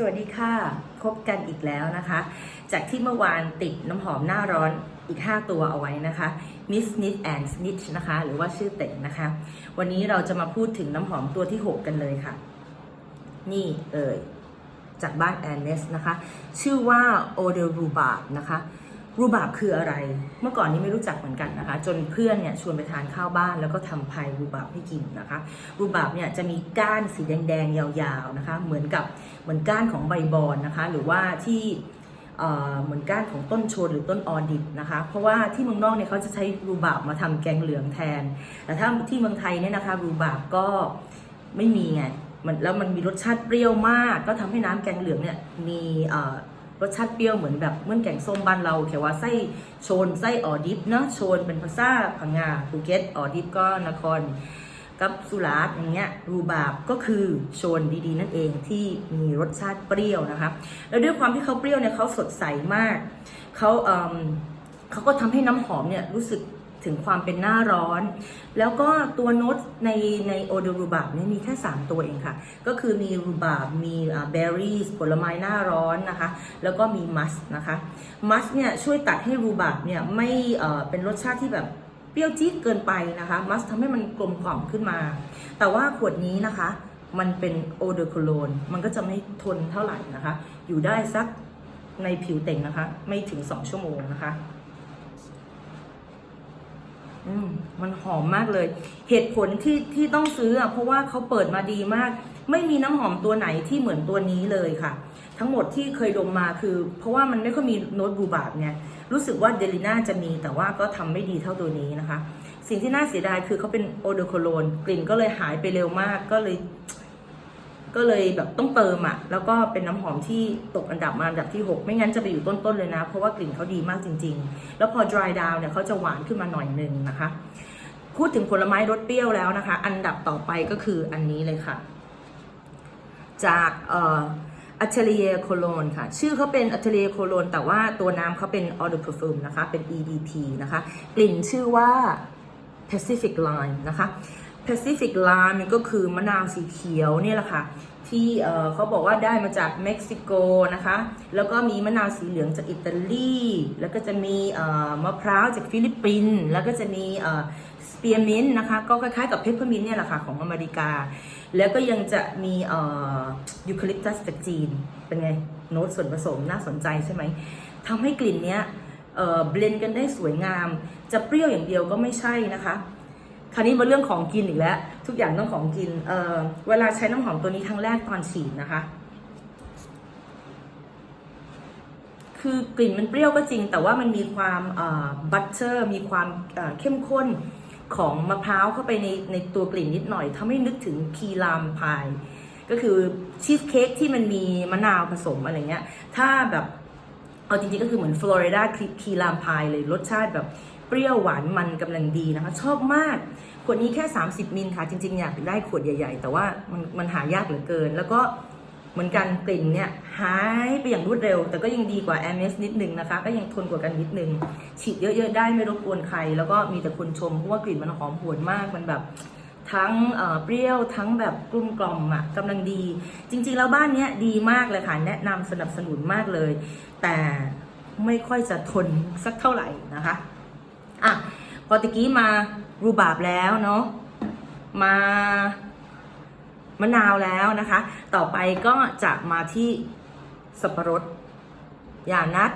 สวัสดีค่ะพบกันอีกแล้วนะคะ จากที่เมื่อวานติดน้ำหอมหน้าร้อนอีก 5 ตัวเอาไว้นะคะ Miss Snit and Snitch นะคะ หรือว่าชื่อเต็งนะคะ วันนี้เราจะมาพูดถึงน้ำหอมตัวที่ 6 กันเลยค่ะ นี่เอ่ยจากบ้านแอนเนสนะคะ ชื่อว่า o d e r u b a b นะคะ รูบาบคืออะไร เมื่อก่อนนี้ไม่รู้จักเหมือนกันนะคะ จนเพื่อนเนี่ยชวนไปทานข้าวบ้านแล้วก็ทำพายรูบาบให้กินนะคะ รูบาบเนี่ยจะมีก้านสีแดงๆยาวๆนะคะ เหมือนกับเหมือนก้านของใบบอนนะคะ หรือว่าที่เอ่อเหมือนก้านของต้นชนหรือต้นออดิบนะคะ เพราะว่าที่เมืองนอกเนี่ยเขาจะใช้รูบาบมาทำแกงเหลืองแทน แต่ถ้าที่เมืองไทยเนี่ยนะคะรูบาบก็ไม่มีไงมันแล้วมันมีรสชาติเปรี้ยวมาก ก็ทำให้น้ำแกงเหลืองเนี่ยมีเอ่อ รสชาติเปรี้ยวเหมือนแบบเมื่อนแกงส้มบ้านเราแค่ว่าไส้โชนไส้ออดิบเนาะโชนเป็นภาษาพังงาภูเก็ตออดิบก็นคร กับสุราษฎร์อย่างเงี้ยรูบาบก็คือโชนดีๆ นั่นเองที่มีรสชาติเปรี้ยวนะคะแล้วด้วยความที่เขาเปรี้ยวเนี่ยเขาสดใสมากเขาเอิ่มเขาก็ทำให้น้ำหอมเนี่ยรู้สึก ถึงความเป็นหน้าร้อน แล้วก็ตัวโน้ตในในโอเดรูบาบเนี่ยมีแค่ 3 ตัวเองค่ะ ก็คือมีรูบาบมีเบอร์รี่ผลไม้หน้าร้อนนะคะ แล้วก็มีมัสนะคะ มัสเนี่ยช่วยตัดให้รูบาบเนี่ยไม่เอ่อเป็นรสชาติที่แบบเปรี้ยวจี๊ดเกินไปนะคะ มัสทำให้มันกลมกล่อมขึ้นมา แต่ว่าขวดนี้นะคะ มันเป็นโอเดอร์โคโลนมันก็จะไม่ทนเท่าไหร่นะคะ อยู่ได้สักในผิวเต่งนะคะ ไม่ถึง 2 ชั่วโมงนะคะ อืมมันหอมมากเลย เหตุผลที่ที่ต้องซื้ออะเพราะว่าเขาเปิดมาดีมาก ไม่มีน้ำหอมตัวไหนที่เหมือนตัวนี้เลยค่ะ ทั้งหมดที่เคยดมมาคือ เพราะว่ามันไม่ค่อยมีโน้ตบูบาบเนี่ยรู้สึกว่าเดลิน่าจะมีแต่ว่าก็ทำไม่ดีเท่าตัวนี้นะคะ สิ่งที่น่าเสียดายคือเขาเป็นโอเดอโคโลนกลิ่นก็เลยหายไปเร็วมากก็เลย ก็เลยแบบต้องเติมอะ แล้วก็เป็นน้ำหอมที่ตกอันดับมาอันดับที่ 6 ไม่งั้นจะไปอยู่ต้นๆเลยนะ เพราะว่ากลิ่นเขาดีมากจริง ๆ แล้วพอ dry down เนี่ยเขาจะหวานขึ้นมาหน่อยนึงนะคะ พูดถึงผลไม้รสเปรี้ยวแล้วนะคะ อันดับต่อไปก็คืออันนี้เลยค่ะ จากเอ่อ Atelier c o l o n ค่ะ ชื่อเขาเป็น Atelier Cologne แต่ว่าตัวน้ำเขาเป็น Eau de Parfum นะคะ เป็น EDP นะคะ กลิ่นชื่อว่า Pacific Lime นะคะ Pacific Lime ก็คือมะนาวสีเขียวเนี่ยแหละค่ะ ที่เขาบอกว่าได้มาจากเม็กซิโกนะคะ แล้วก็มีมะนาวสีเหลืองจากอิตาลี แล้วก็จะมีมะพร้าวจากฟิลิปปินส์แล้วก็จะมีเอ่อสเปียร์มินต์นะคะ ก็คล้ายๆกับเพปเปอร์มินต์เนี่ยแหละค่ะของอเมริกา แล้วก็ยังจะมียูคาลิปตัสจากจีน เป็นไง โน้ตส่วนผสมน่าสนใจใช่ไหมทำให้กลิ่นเนี้ยเอ่อเบลนกันได้สวยงาม จะเปรี้ยวอย่างเดียวก็ไม่ใช่นะคะ คราวนี้มาเรื่องของกินอีกแล้ว ทุกอย่างต้องของกิน เออเวลาใช้น้ำหอมตัวนี้ครั้งแรกตอนฉีดนะคะ คือกลิ่นมันเปรี้ยวก็จริง แต่ว่ามันมีความบัตเตอร์มีความเอ่อเข้มข้นของมะพร้าวเข้าไปในในตัวกลิ่นนิดหน่อยทำให้นึกถึงคีรามพาย ก็คือชีสเค้กที่มันมีมะนาวผสมอะไรเงี้ย ถ้าแบบเอาจริงๆก็คือเหมือนฟลอริดาคีรามพายเลยรสชาติแบบ เปรี้ยวหวานมันกำลังดีนะคะ ชอบมาก ขวดนี้แค่ 30 มิลค่ะ จริงๆ อยากได้ขวดใหญ่ ๆ แต่ว่ามันมันหายากเหลือเกิน แล้วก็เหมือนกันกลิ่นเนี่ยหายไปอย่างรวดเร็ว แต่ก็ยังดีกว่าแอมเนสนิดนึงนะคะ ก็ยังทนกว่ากันนิดนึง ฉีดเยอะ ๆ ได้ไม่รบกวนใคร แล้วก็มีแต่คนชมเพราะว่ากลิ่นมันหอมหวนมากมันแบบทั้งเอ่อเปรี้ยวทั้งแบบกลุ่มกล่อมอะกำลังดี จริง ๆ แล้วบ้านเนี้ยดีมากเลยค่ะ แนะนำสนับสนุนมากเลย แต่ไม่ค่อยจะทนสักเท่าไหร่นะคะ อะพอตะกี้มารูบาบแล้วเนาะมามะนาวแล้วนะคะ ต่อไปก็จะมาที่สับปะรดหยานัด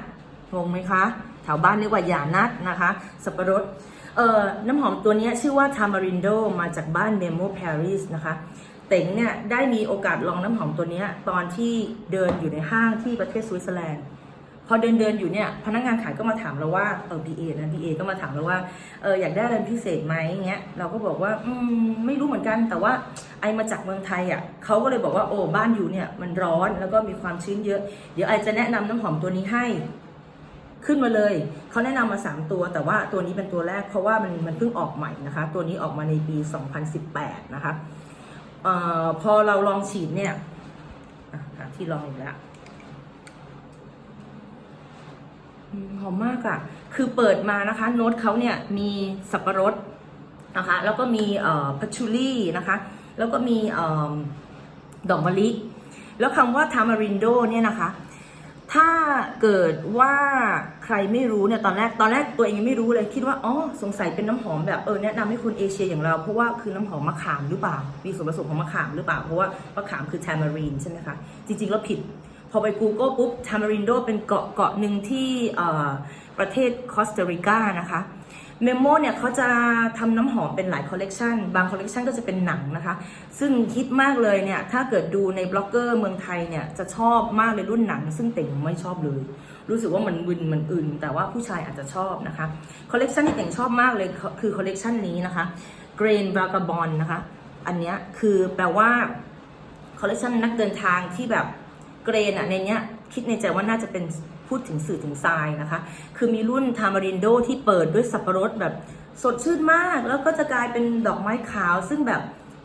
งงไหมคะแถวบ้านเรียกว่าหยานัดนะคะ สับปะรดเอ่อน้ำหอมตัวนี้ชื่อว่า Tamarindo มาจากบ้าน Memo Paris นะคะเต๋งเนี่ยได้มีโอกาสลองน้ำหอมตัวนี้ตอนที่เดินอยู่ในห้างที่ประเทศสวิตเซอร์แลนด์ พอเดินเดินอยู่เนี่ยพนักงานขายก็มาถามเราว่าเออ BA นะ BA ก็มาถามเราว่าเอออยากได้อะไรพิเศษไหมเงี้ยเราก็บอกว่าอืมไม่รู้เหมือนกัน แต่ว่าไอมาจากเมืองไทยอะเขาก็เลยบอกว่าโอ้บ้านอยู่เนี่ยมันร้อนแล้วก็มีความชื้นเยอะ เดี๋ยวไอจะแนะนำน้ำหอมตัวนี้ให้ขึ้นมาเลย เขาแนะนำมา 3 ตัว แต่ว่าตัวนี้เป็นตัวแรกเพราะว่ามันมันเพิ่งออกใหม่นะคะ ตัวนี้ออกมาในปี 2018 นะคะเอ่อพอเราลองฉีดเนี่ยที่ลองอีกแล้วอืม หอมมากอะ่ะ คือเปิดมานะคะโน้ตเขาเนี่ยมีสับปะรดนะคะ แล้วก็มีเอ่อพัชชูรี่นะคะ แล้วก็มีเอ่อดอกมะลิแล้วคำว่า tamarindo เนี่ยนะคะ ถ้าเกิดว่าใครไม่รู้เนี่ยตอนแรกตอนแรกตัวเองยังไม่รู้เลยคิดว่าอ๋อสงสัยเป็นน้ำหอมแบบเออแนะนำให้คนเอเชียอย่างเราเพราะว่าคือน้ำหอมมะขามหรือเปล่า มีส่วนผสมของมะขามหรือเปล่าเพราะว่ามะขามคือ tamarind ใช่ไหมคะจริงๆแล้วผิด พอไป Google ปุ๊บ tamarindo เป็นเกาะเกาะหนึ่งที่ประเทศคอสตาริกานะคะเมโมเนี่ยเขาจะทำน้ำหอมเป็นหลายคอลเลกชันบางคอลเลกชันก็จะเป็นหนังนะคะ ซึ่งฮิตมากเลยเนี่ย ถ้าเกิดดูในบล็อกเกอร์เมืองไทยเนี่ย จะชอบมากเลยรุ่นหนัง ซึ่งเต่งไม่ชอบเลย รู้สึกว่ามันวินมันอื่น แต่ว่าผู้ชายอาจจะชอบนะคะ คอลเลกชันที่เต่งชอบมากเลยคือคอลเลกชันนี้นะคะ Grain Vagabond นะคะ อันเนี้ยคือแปลว่าคอลเลคชันนักเดินทางที่แบบ เกรนอะในเนี้ยคิดในใจว่าน่าจะเป็นพูดถึงสื่อถึงทรายนะคะ คือมีรุ่นทามารินโดที่เปิดด้วยสับปะรดแบบสดชื่นมาก แล้วก็จะกลายเป็นดอกไม้ขาวซึ่งแบบ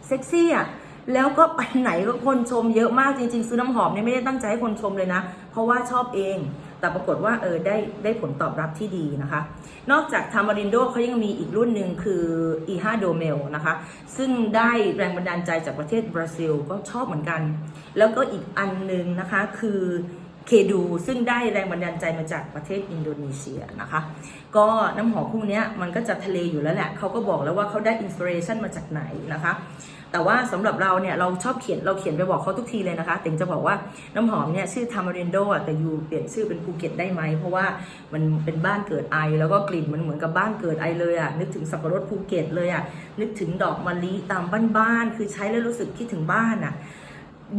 เซ็กซี่อะแล้วก็ไปไหนก็คนชมเยอะมากจริงๆ ซื้อน้ำหอมเนี่ยไม่ได้ตั้งใจให้คนชมเลยนะ เพราะว่าชอบเอง แต่ปรากฏว่าเออได้ได้ผลตอบรับที่ดีนะคะ นอกจากทามารินโดเขายังมีอีกรุ่นหนึ่งคือ E5 d o m e l นะคะ ซึ่งได้แรงบันดาลใจจากประเทศบราซิลก็ชอบเหมือนกัน แล้วก็อีกอันหนึ่งนะคะคือเคดูซึ่งได้แรงบันดาลใจมาจากประเทศอินโดนีเซียนะคะ ก็น้ำหอมพวกนี้มันก็จะทะเลอยู่แล้วแหละเขาก็บอกแล้วว่าเขาได้อินสปิเรชันมาจากไหนนะคะ แต่ว่าสำหรับเราเนี่ยเราชอบเขียนเราเขียนไปบอกเขาทุกทีเลยนะคะเต็งจะบอกว่าน้ำหอมเนี่ยชื่อทามารินโดอะแต่ยูเปลี่ยนชื่อเป็นภูเก็ตได้ไหมเพราะว่ามันเป็นบ้านเกิดไอ แล้วก็กลิ่นมันเหมือนกับบ้านเกิดไอเลยอะนึกถึงสับปะรดภูเก็ตเลยอะนึกถึงดอกมะลิตามบ้านๆคือใช้แล้วรู้สึกคิดถึงบ้านอะ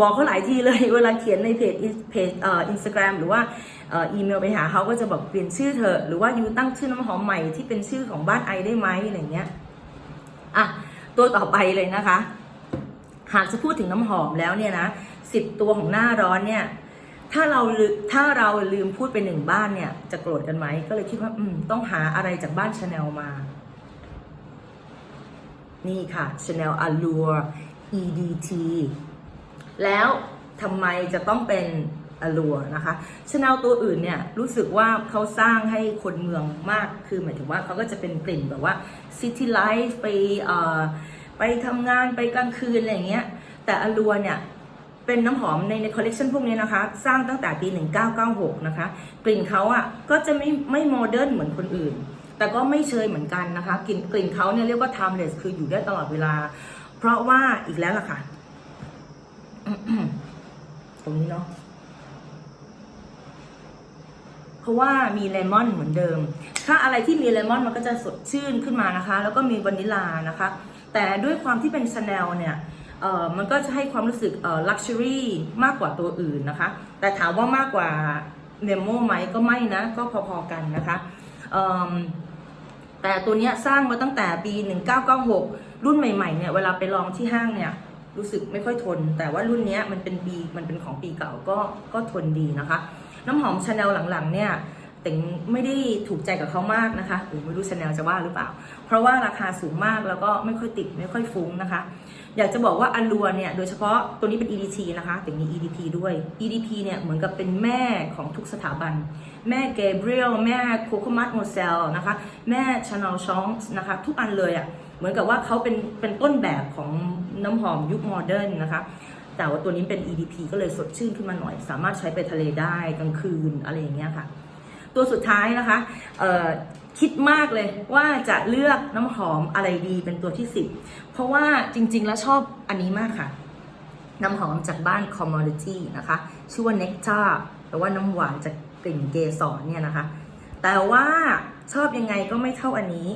บอกเขาหลายทีเลยเวลาเขียนในเพจเพจเอ่ออินสตาแกรมหรือว่าเอ่ออีเมลไปหาเขาก็จะบอกเปลี่ยนชื่อเถอหรือว่ายูตั้งชื่อน้ำหอมใหม่ที่เป็นชื่อของบ้านไอได้ไหมอะไรเงี้ยอะตัวต่อไปเลยนะคะ หากจะพูดถึงน้ำหอมแล้วเนี่ยนะสิบตัวของหน้าร้อนเนี่ย ถ้าเราถ้าเราลืมพูดไปหนึ่งบ้านเนี่ย จะโกรธกันไหมก็เลยคิดว่า อืม ต้องหาอะไรจากบ้านชาแนลมา นี่ค่ะ Chanel Allure EDT แล้วทำไมจะต้องเป็น Allure นะคะ Chanel ตัวอื่นเนี่ยรู้สึกว่าเขาสร้างให้คนเมืองมากคือหมายถึงว่าเขาก็จะเป็นกลิ่นแบบว่า City Life ไปเอ่อ ไปทำงานไปกลางคืนอะไรอย่างเงี้ย แต่ Allure เนี่ยเป็นน้ำหอมในในคอลเลกชันพวกนี้นะคะ สร้างตั้งแต่ปี 1996 นะคะ กลิ่นเขาอะก็จะไม่ไม่โมเดิร์นเหมือนคนอื่น แต่ก็ไม่เชยเหมือนกันนะคะ กลิ่นกลิ่นเขาเนี่ยเรียกว่า timeless คืออยู่ได้ตลอดเวลา เพราะว่าอีกแล้วล่ะค่ะ ตรงนี้เนาะเพราะว่ามีเลมอนเหมือนเดิม ถ้าอะไรที่มีเลมอนมันก็จะสดชื่นขึ้นมานะคะ แล้วก็มีวานิลานะคะ แต่ด้วยความที่เป็นชาแนลเนี่ยมันก็จะให้ความรู้สึกลักชัวรี่มากกว่าตัวอื่นนะคะ แต่ถามว่ามากกว่าเนมโมไหมก็ไม่นะ ก็พอๆกันนะคะแต่ตัวนี้สร้างมาตั้งแต่ปี 1996 รุ่นใหม่ๆเนี่ยเวลาไปลองที่ห้างเนี่ยรู้สึกไม่ค่อยทน แต่ว่ารุ่นนี้มันเป็นปีมันเป็นของปีเก่าก็ก็ทนดีนะคะ น้ำหอมชาแนลหลังๆเนี่ย แต่งไม่ได้ถูกใจกับเขามากนะคะหรือไม่รู้ชาแนลจะว่าหรือเปล่า เพราะว่าราคาสูงมากแล้วก็ไม่ค่อยติดไม่ค่อยฟุ้งนะคะ อยากจะบอกว่าอัลลัวเนี่ยโดยเฉพาะตัวนี้เป็น EDT นะคะแต่มี EDP ด้วย EDP เนี่ยเหมือนกับเป็นแม่ของทุกสถาบัน แม่เกเบรียลแม่โคโคมัตโมเซลนะคะ แม่ชาแนลชองส์นะคะ ทุกอันเลยอะ่ะเหมือนกับว่าเขาเป็นเป็นต้นแบบของน้ำหอมยุคโมเดิร์นนะคะแต่ว่าตัวนี้เป็น EDP ก็เลยสดชื่นขึ้นมาหน่อย สามารถใช้ไปทะเลได้กลางคืนอะไรอย่างเงี้ยค่ะ ตัวสุดท้ายนะคะคิดมากเลยว่าจะเลือกน้ำหอมอะไรดีเป็นตัวที่10เพราะว่าจริง ๆ แล้วชอบอันนี้มากค่ะ น้ำหอมจากบ้าน Commodity นะคะ ชื่อว่า Nectar แต่ว่าน้ำหวานจากกลิ่นเกสรเนี่ยนะคะ แต่ว่าชอบยังไงก็ไม่เท่าอันนี้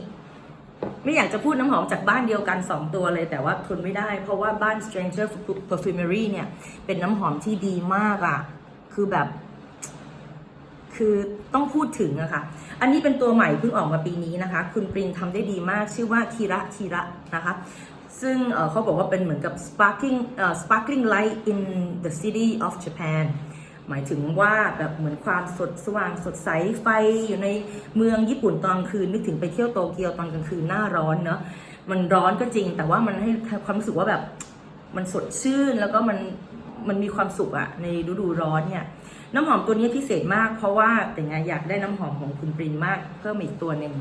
ไม่อยากจะพูดน้ำหอมจากบ้านเดียวกัน 2 ตัวเลย แต่ว่าทนไม่ได้ เพราะว่าบ้าน Stranger Perfumery เนี่ย เป็นน้ำหอมที่ดีมากอะ่ะ คือแบบ คือต้องพูดถึงอะค่ะ อันนี้เป็นตัวใหม่เพิ่งออกมาปีนี้นะคะ คุณปรินทำได้ดีมากชื่อว่าคีระคีระนะคะซึ่งเขาบอกว่าเป็นเหมือนกับ sparkling เอ่อ sparkling light in the city of Japan หมายถึงว่าแบบเหมือนความสดสว่างสดใสไฟอยู่ในเมืองญี่ปุ่นตอนกลางคืนนึกถึงไปเที่ยวโตเกียวตอนกลางคืนหน้าร้อนเนาะมันร้อนก็จริง แต่ว่ามันให้ความรู้สึกว่าแบบมันสดชื่นแล้วก็มัน มันมีความสุขอะในฤดูร้อนเนี่ยน้ำหอมตัวนี้พิเศษมาก เพราะว่าแต่ไงอยากได้น้ำหอมของคุณปรินมากเพิ่มอีกตัวหนึ่ง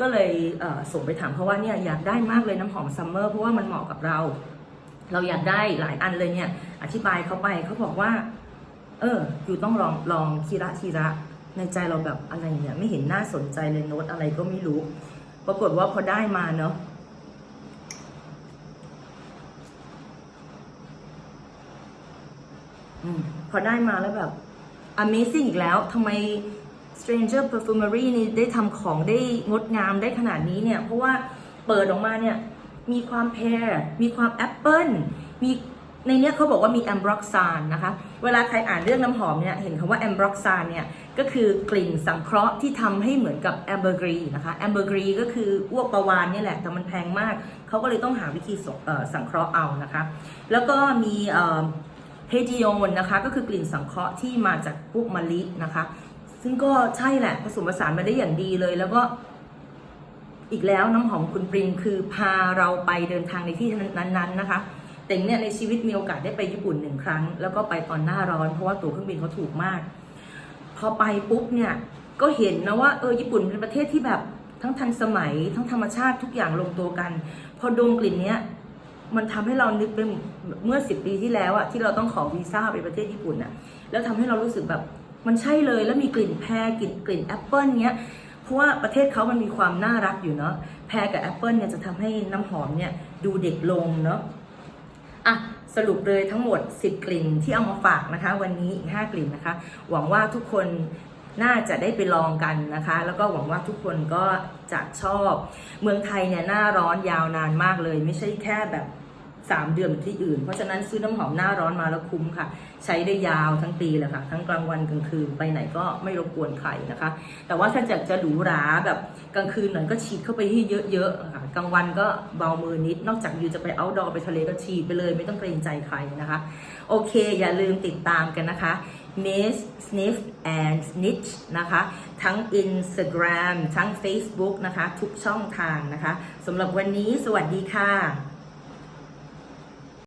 ก็เลยเส่งไปถามเพราะว่าเนี่ยอยากได้มากเลยน้ำหอมซัมเมอร์เพราะว่ามันเหมาะกับเรา เราอยากได้หลายอันเลยเนี่ยอธิบายเขาไปเขาบอกว่า เอออยู่ต้องลองลองทีละทีละในใจเราแบบอะไรเนี่ยไม่เห็นน่าสนใจเลยโน้ตอะไรก็ไม่รู้ ปรากฏว่าพอได้มาเนาะอืม พอได้มาแล้วแบบ Amazing อีกแล้วทำไม Stranger Perfumery นี่ได้ทำของได้งดงามได้ขนาดนี้เนี่ย เพราะว่าเปิดออกมาเนี่ย มีความแพร มีความแอปเปิลมีในเนี้ยเขาบอกว่ามีแอมบร็อกซานนะคะ เวลาใครอ่านเรื่องน้ำหอมเนี่ย เห็นคำว่าแอมบร็อกซานเนี่ย ก็คือกลิ่นสังเคราะห์ที่ทำให้เหมือนกับแอมเบอร์กรีนะคะแอมเบอร์กรีก็คืออ้วกประวานนี่แหละ แต่มันแพงมาก เขาก็เลยต้องหาวิธีสังเคราะห์เอานะคะ แล้วก็มี เฮดิโอนนะคะ ก็คือกลิ่นสังเคราะห์ที่มาจากพวกมะลินะคะ ซึ่งก็ใช่แหละผสมผสานมาได้อย่างดีเลย แล้วก็อีกแล้วน้ำหอมคุณปริมคือพาเราไปเดินทางในที่นั้นๆนะคะแต่เนี่ยในชีวิตมีโอกาสได้ไปญี่ปุ่นหนึ่งครั้ง แล้วก็ไปตอนหน้าร้อนเพราะว่าตั๋วเครื่องบินเขาถูกมาก พอไปปุ๊บเนี่ยก็เห็นนะว่าเออญี่ปุ่นเป็นประเทศที่แบบทั้งทันสมัยทั้งธรรมชาติทุกอย่างลงตัวกัน พอดมกลิ่นเนี้ย มันทำให้เรานึกไปเมื่อสิบปีที่แล้วอะที่เราต้องขอวีซ่าไปประเทศญี่ปุ่นอะแล้วทำให้เรารู้สึกแบบมันใช่เลยแล้วมีกลิ่นแพรกลิ่นกลิ่นแอปเปิลเนี้ยเพราะว่าประเทศเขามันมีความน่ารักอยู่เนาะแพรกับแอปเปิลเนี่ยจะทำให้น้ำหอมเนี่ยดูเด็กลงเนาะอะสรุปเลยทั้งหมด 10 กลิ่นที่เอามาฝากนะคะ วันนี้อีก5กลิ่นนะคะ หวังว่าทุกคน น่าจะได้ไปลองกันนะคะ แล้วก็หวังว่าทุกคนก็จะชอบ เมืองไทยเนี่ยหน้าร้อนยาวนานมากเลย ไม่ใช่แค่แบบ 3 เดือนที่อื่น เพราะฉะนั้นซื้อน้ำหอมหน้าร้อนมาแล้วคุ้มค่ะ ใช้ได้ยาวทั้งปีเลยค่ะ ทั้งกลางวันกลางคืนไปไหนก็ไม่รบกวนใครนะคะ แต่ว่าถ้าจะจะหรูหราแบบกลางคืนหน่อยก็ฉีดเข้าไปให้เยอะๆค่ะกลางวันก็เบามือนิด นอกจากอยู่จะไปเอาดอไปทะเลก็ฉีดไปเลย ไม่ต้องเกรงใจใครนะคะ โอเค อย่าลืมติดตามกันนะคะ Miss Sniff and Snitch นะคะ ทั้ง Instagram ทั้ง Facebook นะคะ ทุกช่องทางนะคะสำหรับวันนี้สวัสดีค่ะ